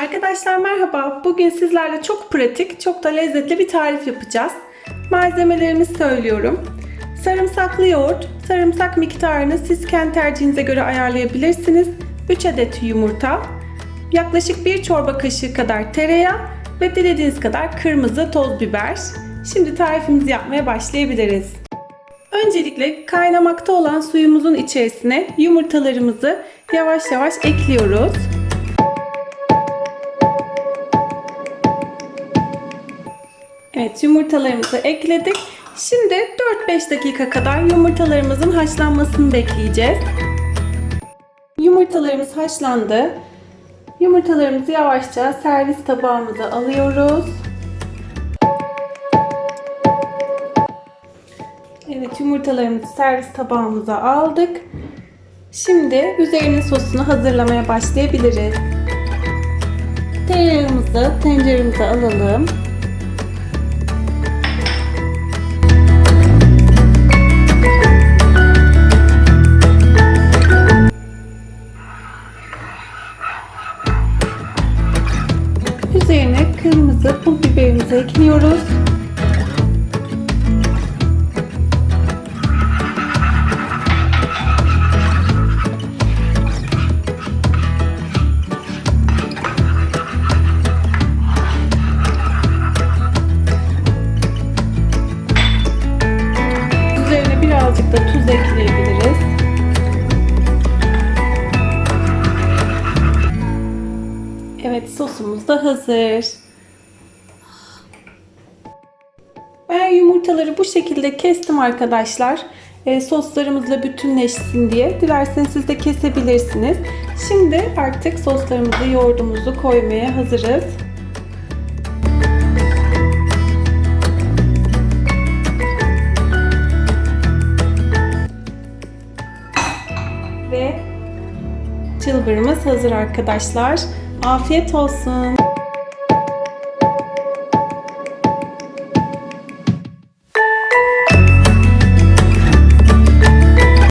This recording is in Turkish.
Arkadaşlar merhaba. Bugün sizlerle çok pratik, çok da lezzetli bir tarif yapacağız. Malzemelerimi söylüyorum. Sarımsaklı yoğurt, sarımsak miktarını siz kendi tercihinize göre ayarlayabilirsiniz. 3 adet yumurta, yaklaşık 1 çorba kaşığı kadar tereyağı ve dilediğiniz kadar kırmızı toz biber. Şimdi tarifimizi yapmaya başlayabiliriz. Öncelikle kaynamakta olan suyumuzun içerisine yumurtalarımızı yavaş yavaş ekliyoruz. Evet yumurtalarımızı ekledik. Şimdi 4-5 dakika kadar yumurtalarımızın haşlanmasını bekleyeceğiz. Yumurtalarımız haşlandı. Yumurtalarımızı yavaşça servis tabağımıza alıyoruz. Evet yumurtalarımızı servis tabağımıza aldık. Şimdi üzerine sosunu hazırlamaya başlayabiliriz. Tereyağımızı tenceremize alalım. Üzerine kırmızı pul biberimizi ekliyoruz. Evet sosumuz da hazır. Ben yumurtaları bu şekilde kestim arkadaşlar. E, soslarımızla bütünleşsin diye. Dilerseniz siz de kesebilirsiniz. Şimdi artık soslarımızı, yoğurdumuzu koymaya hazırız. Çılbırımız hazır arkadaşlar. Afiyet olsun.